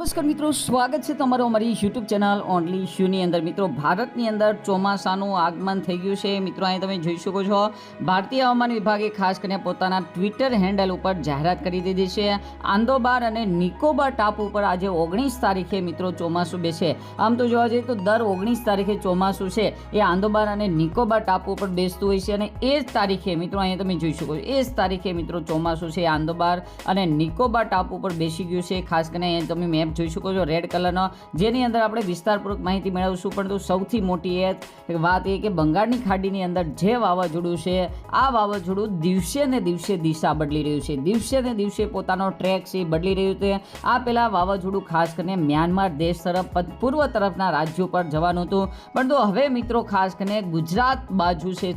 નમસ્કાર મિત્રો, સ્વાગત છે તમારું અમારી યુટ્યુબ ચેનલ ઓનલી શ્યુની અંદર. મિત્રો, ભારતની અંદર ચોમાસાનું આગમન થઈ ગયું છે. મિત્રો, અહીં તમે જોઈ શકો છો, ભારતીય હવામાન વિભાગે ખાસ કરીને પોતાના ટ્વિટર હેન્ડલ ઉપર જાહેરાત કરી દીધી છે. આંદોબાર અને નિકોબાર ટાપુ ઉપર આજે ઓગણીસ તારીખે મિત્રો ચોમાસું બેસે. આમ તો જોવા જઈએ તો દર ઓગણીસ તારીખે ચોમાસું છે. એ આંદોબાર અને નિકોબાર ટાપુ ઉપર બેસતું હોય છે અને એ જ તારીખે મિત્રો અહીંયા તમે જોઈ શકો છો, એ જ તારીખે મિત્રો ચોમાસું છે. આંદોબાર અને નિકોબાર ટાપુ ઉપર બેસી ગયું છે. ખાસ કરીને અહીંયા તમે મેપ જોઈ શકો છો રેડ કલરનો જેની અંદર આપણે વિસ્તારપૂર્વક માહિતી મેળવશું, પરંતુ સૌથી મોટી એ વાત એ કે બંગાળની ખાડીની અંદર જે વાવાઝોડું છે, આ વાવાઝોડું દિવસે ને દિવસે દિશા બદલી રહ્યું છે. દિવસે ને દિવસે પોતાનો ટ્રેક છે બદલી રહ્યું છે. આ પહેલાં વાવાઝોડું ખાસ કરીને મ્યાનમાર દેશ તરફ પૂર્વ તરફના રાજ્યો પર જવાનું હતું. પરંતુ હવે મિત્રો ખાસ કરીને ગુજરાત બાજુ છે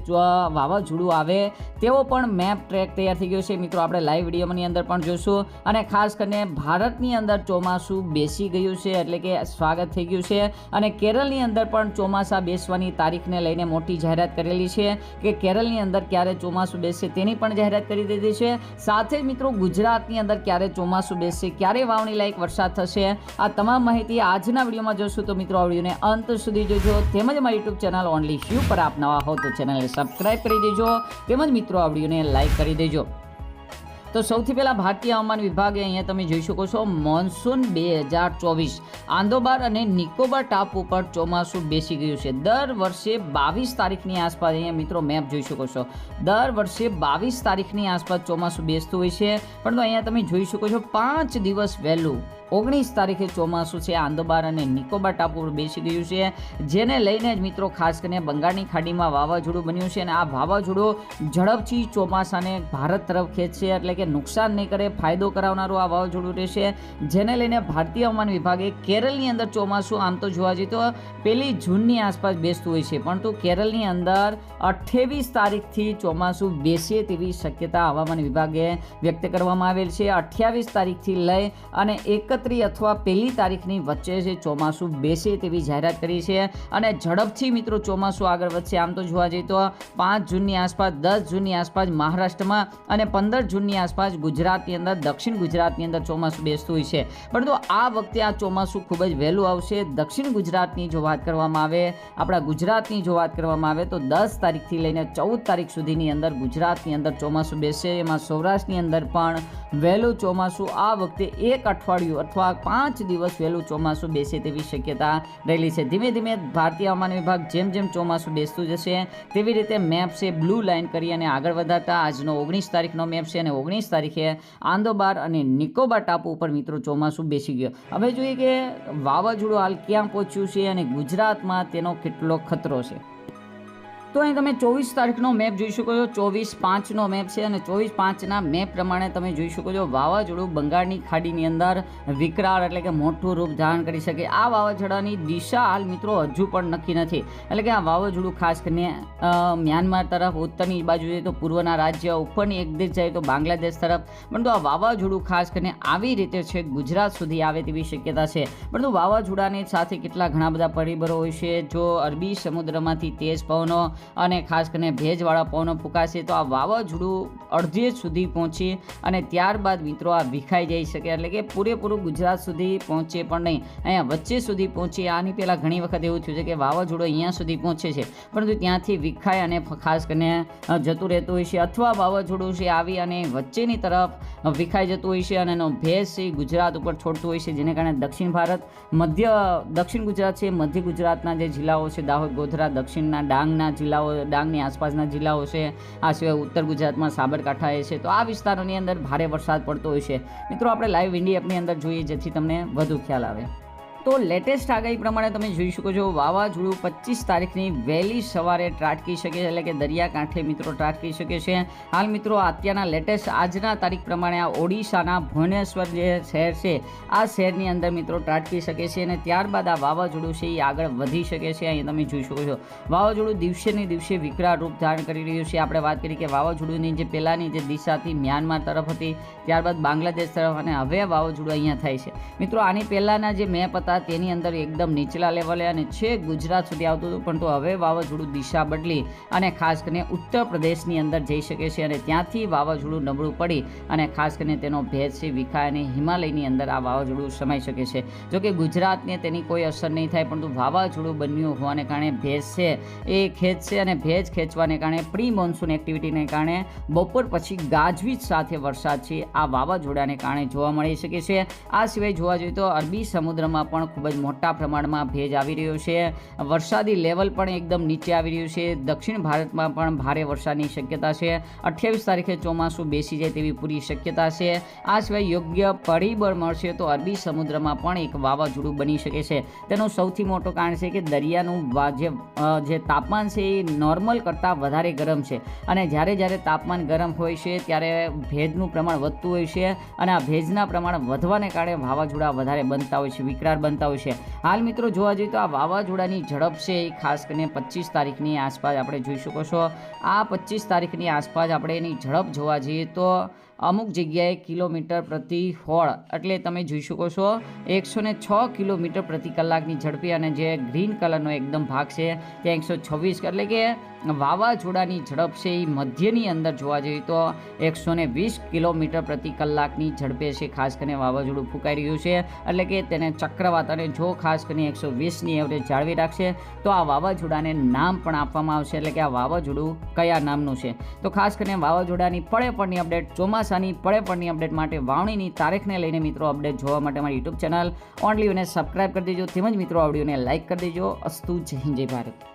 વાવાઝોડું આવે તેવો પણ મેપ ટ્રેક તૈયાર થઈ ગયો છે. મિત્રો, આપણે લાઈવ વિડીયોની અંદર પણ જોઈશું અને ખાસ કરીને ભારતની અંદર ચોમાસું બેસી ગયું છે એટલે કે સ્વાગત થઈ ગયું છે. અને કેરળની અંદર પણ ચોમાસા બેસવાની તારીખને લઈને મોટી જાહેરાત કરેલી છે કે કેરળની અંદર ક્યારે ચોમાસું બેસશે તેની પણ જાહેરાત કરી દીધી છે. સાથે જ મિત્રો ગુજરાતની અંદર ક્યારે ચોમાસું બેસશે ક્યારે વાવણી લાયક વરસાદ થશે, આ તમામ માહિતી આજના વિડીયોમાં જોશું. તો મિત્રો, આ વિડીયોને અંત સુધી જોજો. તેમજ મારી યુટ્યુબ ચેનલ ઓનલી શ્યુ પર આપ નવા હો તો ચેનલને સબસ્ક્રાઈબ કરી દેજો. તેમજ મિત્રો, આ વિડીયોને લાઈક કરી દેજો. તો સૌથી પહેલાં ભારતીય હવામાન વિભાગે અહીંયા તમે જોઈ શકો છો, મોન્સૂન બે હજાર ચોવીસ. આંદોબાર અને નિકોબાર ટાપુ ઉપર ચોમાસું બેસી ગયું છે. દર વર્ષે બાવીસ તારીખની આસપાસ અહીંયા મિત્રો મેપ જોઈ શકો છો. દર વર્ષે બાવીસ તારીખની આસપાસ ચોમાસું બેસતું હોય છે. પરંતુ અહીંયા તમે જોઈ શકો છો, પાંચ દિવસ વહેલું ઓગણીસ તારીખે ચોમાસું છે. આંદોબાર અને નિકોબાર ટાપુ પર બેસી ગયું છે. જેને લઈને જ મિત્રો, ખાસ કરીને બંગાળની ખાડીમાં વાવાઝોડું બન્યું છે અને આ વાવાઝોડું ઝડપથી ચોમાસાને ભારત તરફ ખેંચશે. એટલે કે નુકસાન નહીં કરે, ફાયદો કરાવનારું આ વાવાઝોડું રહેશે. જેને લઈને ભારતીય હવામાન વિભાગે કેરળની અંદર ચોમાસું આમ તો જોવા જઈએ તો પહેલી જૂનની આસપાસ બેસતું હોય છે. પરંતુ કેરળની અંદર અઠ્ઠાવીસ તારીખથી ચોમાસું બેસે તેવી શક્યતા હવામાન વિભાગે વ્યક્ત કરવામાં આવેલ છે. અઠ્યાવીસ તારીખથી લઈ અને એકત્રીસ અથવા પહેલી તારીખની વચ્ચે જે ચોમાસું બેસે તેવી જાહેરાત કરી છે અને ઝડપથી મિત્રો ચોમાસું આગળ વધશે. આમ તો જોવા જઈએ તો પાંચ જૂનની આસપાસ, દસ જૂનની આસપાસ મહારાષ્ટ્રમાં અને પંદર જૂનની આસપાસ ગુજરાતની અંદર, દક્ષિણ ગુજરાતની અંદર ચોમાસું બેસતું હોય છે. પરંતુ આ વખતે આ ચોમાસું ખૂબ જ વહેલું આવશે. દક્ષિણ ગુજરાતની જો વાત કરવામાં આવે, આપણા ગુજરાતની જો વાત કરવામાં આવે તો દસ તારીખથી લઈને ચૌદ તારીખ સુધીની અંદર ગુજરાતની અંદર ચોમાસું બેસશે એમાં સૌરાષ્ટ્રની અંદર પણ વહેલું ચોમાસું આ વખતે એક અઠવાડિયું અથવા પાંચ દિવસ વહેલું ચોમાસું બેસે તેવી શક્યતા રહેલી છે. ધીમે ધીમે ભારતીય હવામાન વિભાગ જેમ જેમ ચોમાસું બેસતું જશે, તેવી રીતે મેપ છે બ્લુ લાઇન કરી અને આગળ વધારતા આજનો ઓગણીસ તારીખનો મેપ છે અને ઓગણીસ તારીખે આંદોબાર અને નિકોબાર ટાપુ ઉપર મિત્રો ચોમાસું બેસી ગયો. હવે જોઈએ કે વાવાઝોડું હાલ ક્યાં પહોંચ્યું છે અને ગુજરાતમાં તેનો કેટલો ખતરો છે? તો અહીં તમે ચોવીસ તારીખનો મેપ જોઈ શકો છો. ચોવીસ પાંચનો મેપ છે અને ચોવીસ પાંચના મેપ પ્રમાણે તમે જોઈ શકો છો વાવાઝોડું બંગાળની ખાડીની અંદર વિકરાળ એટલે કે મોટું રૂપ ધારણ કરી શકે. આ વાવાઝોડાની દિશા હાલ મિત્રો હજુ પણ નક્કી નથી. એટલે કે આ વાવાઝોડું ખાસ કરીને મ્યાનમાર તરફ, ઉત્તરની બાજુ જઈએ તો પૂર્વના રાજ્ય, ઉપરની એક દેશ જાય તો બાંગ્લાદેશ તરફ. પરંતુ આ વાવાઝોડું ખાસ કરીને આવી રીતે છે, ગુજરાત સુધી આવે તેવી શક્યતા છે. પરંતુ વાવાઝોડાની સાથે કેટલા ઘણા બધા પરિબળો હોય છે? જો અરબી સમુદ્રમાંથી તેજ પવનો અને ખાસ કરીને ભેજવાળા પવનો ફૂંકાશે તો આ વાવાઝોડું અડધે સુધી પહોંચી અને ત્યારબાદ મિત્રો આ વિખાઈ જઈ શકે, એટલે કે પૂરેપૂરું ગુજરાત સુધી પહોંચે પણ નહીં. અહીંયા વચ્ચે સુધી પહોંચે, આની પહેલાં ઘણી વખત એવું થયું છે કે વાવાઝોડું અહીંયા સુધી પહોંચે છે, પરંતુ ત્યાંથી વિખાય અને ખાસ કરીને જતું રહેતું હોય છે, અથવા વાવાઝોડું છે આવી અને વચ્ચેની તરફ વિખાઈ જતું હોય છે અને એનો ભેજ છે ગુજરાત ઉપર છોડતું હોય છે, જેને કારણે દક્ષિણ ભારત, મધ્ય, દક્ષિણ ગુજરાત છે, મધ્ય ગુજરાતના જે જિલ્લાઓ છે, દાહોદ, ગોધરા, દક્ષિણના ડાંગના જિલ્લાઓ ડાંગની આસપાસના જિલ્લાઓ છે. આ સિવાય ઉત્તર ગુજરાતમાં સાબરકાંઠા એ છે. તો આ વિસ્તારોની અંદર ભારે વરસાદ પડતો હોય છે. મિત્રો, આપણે લાઈવ ઇન્ડિયા એપની અંદર જોઈએ જેથી તમને વધુ ખ્યાલ આવે. તો લેટેસ્ટ આગાહી પ્રમાણે તમે જોઈ શકો છો, વાવાઝોડું પચીસ તારીખની વહેલી સવારે ત્રાટકી શકે છે, એટલે કે દરિયાકાંઠે મિત્રો ત્રાટકી શકે છે. હાલ મિત્રો અત્યારના લેટેસ્ટ આજના તારીખ પ્રમાણે આ ઓડિશાના ભુવનેશ્વર જે શહેર છે, આ શહેરની અંદર મિત્રો ત્રાટકી શકે છે અને ત્યારબાદ આ વાવાઝોડું છે એ આગળ વધી શકે છે, અહીં તમે જોઈ શકો છો. વાવાઝોડું દિવસે ને દિવસે વિકરાળ રૂપ ધારણ કરી રહ્યું છે. આપણે વાત કરી કે વાવાઝોડુંની જે પહેલાંની જે દિશા હતી મ્યાનમાર તરફ હતી, ત્યારબાદ બાંગ્લાદેશ તરફ અને હવે વાવાઝોડું અહીંયા થાય છે. મિત્રો આની પહેલાંના જે મેપ હતા હતા. તેની અંદર એકદમ નીચલા લેવલે અને છેક ગુજરાત સુધી આવતું હતું. પરંતુ હવે વાવાઝોડું દિશા બદલી અને ખાસ કરીને ઉત્તર પ્રદેશની અંદર જઈ શકે છે અને ત્યાંથી વાવાઝોડું નબળું પડી અને ખાસ કરીને તેનો ભેજ છે વિખાય અને હિમાલયની અંદર આ વાવાઝોડું સમાઈ શકે છે. જો કે ગુજરાતને તેની કોઈ અસર નહીં થાય, પરંતુ વાવાઝોડું બન્યું હોવાને કારણે ભેજ છે એ ખેંચશે અને ભેજ ખેંચવાને કારણે પ્રી મોન્સૂન એક્ટિવિટીને કારણે બપોર પછી ગાજવીજ સાથે વરસાદ છે. આ વાવાઝોડાને કારણે જોવા મળી શકે છે. આ સિવાય જોવા જોઈએ તો અરબી સમુદ્રમાં પણ ખૂબ જ મોટા પ્રમાણમાં ભેજ આવી રહ્યો છે. વરસાદી લેવલ પણ એકદમ નીચે આવી રહ્યું છે. દક્ષિણ ભારતમાં પણ ભારે વરસાદની શક્યતા છે. અઠ્યાવીસ તારીખે ચોમાસું બેસી જાય તેવી પૂરી શક્યતા છે. આ સિવાય યોગ્ય પરિબળ મળશે તો અરબી સમુદ્રમાં પણ એક વાવાઝોડું બની શકે છે. તેનું સૌથી મોટું કારણ છે કે દરિયાનું જે તાપમાન છે એ નોર્મલ કરતાં વધારે ગરમ છે. અને જ્યારે જ્યારે તાપમાન ગરમ હોય છે ત્યારે ભેજનું પ્રમાણ વધતું હોય છે અને આ ભેજના પ્રમાણ વધવાને કારણે વાવાઝોડા વધારે બનતા હોય છે. વિકરાળ બનતા હોય છે. હાલ મિત્રો જોવા જઈએ તો આ વાવાઝોડાની ઝડપ છે એ ખાસ કરીને પચીસ તારીખની આસપાસ આપણે જોઈ શકો છો. આ પચીસ તારીખની આસપાસ આપણે એની ઝડપ જોવા જઈએ તો અમુક જગ્યાએ કિલોમીટર પ્રતિ હોળ. એટલે તમે જોઈ શકો છો એકસો ને છ કિલોમીટર પ્રતિ કલાકની ઝડપી અને જે ગ્રીન કલરનો એકદમ ભાગ છે, ત્યાં એકસો છવ્વીસ એટલે કે વાવાઝોડાની ઝડપ છે એ મધ્યની અંદર જોવા જઈએ તો એકસો ને વીસ કિલોમીટર પ્રતિ કલાકની ઝડપે છે, ખાસ કરીને વાવાઝોડું ફૂંકાઈ રહ્યું છે. એટલે કે તેને ચક્રવાત અને જો ખાસ કરીને એકસો વીસની એવરેજ જાળવી રાખશે, તો આ વાવાઝોડાને નામ પણ આપવામાં આવશે. એટલે કે આ વાવાઝોડું કયા નામનું છે? તો ખાસ કરીને વાવાઝોડાની પળે પળની અપડેટ ચોમાસાની પડે પડની અપડેટ માટે વાવણીની તારીખને લઈને મિત્રો અપડેટ જોવા માટે મારી યુટ્યુબ ચેનલ ઓનલી સબસ્ક્રાઈબ કરી દેજો. તેમજ મિત્રો આવડીઓને લાઇક કરી દેજો. અસ્તુ જય હિન્દ, જય ભારત.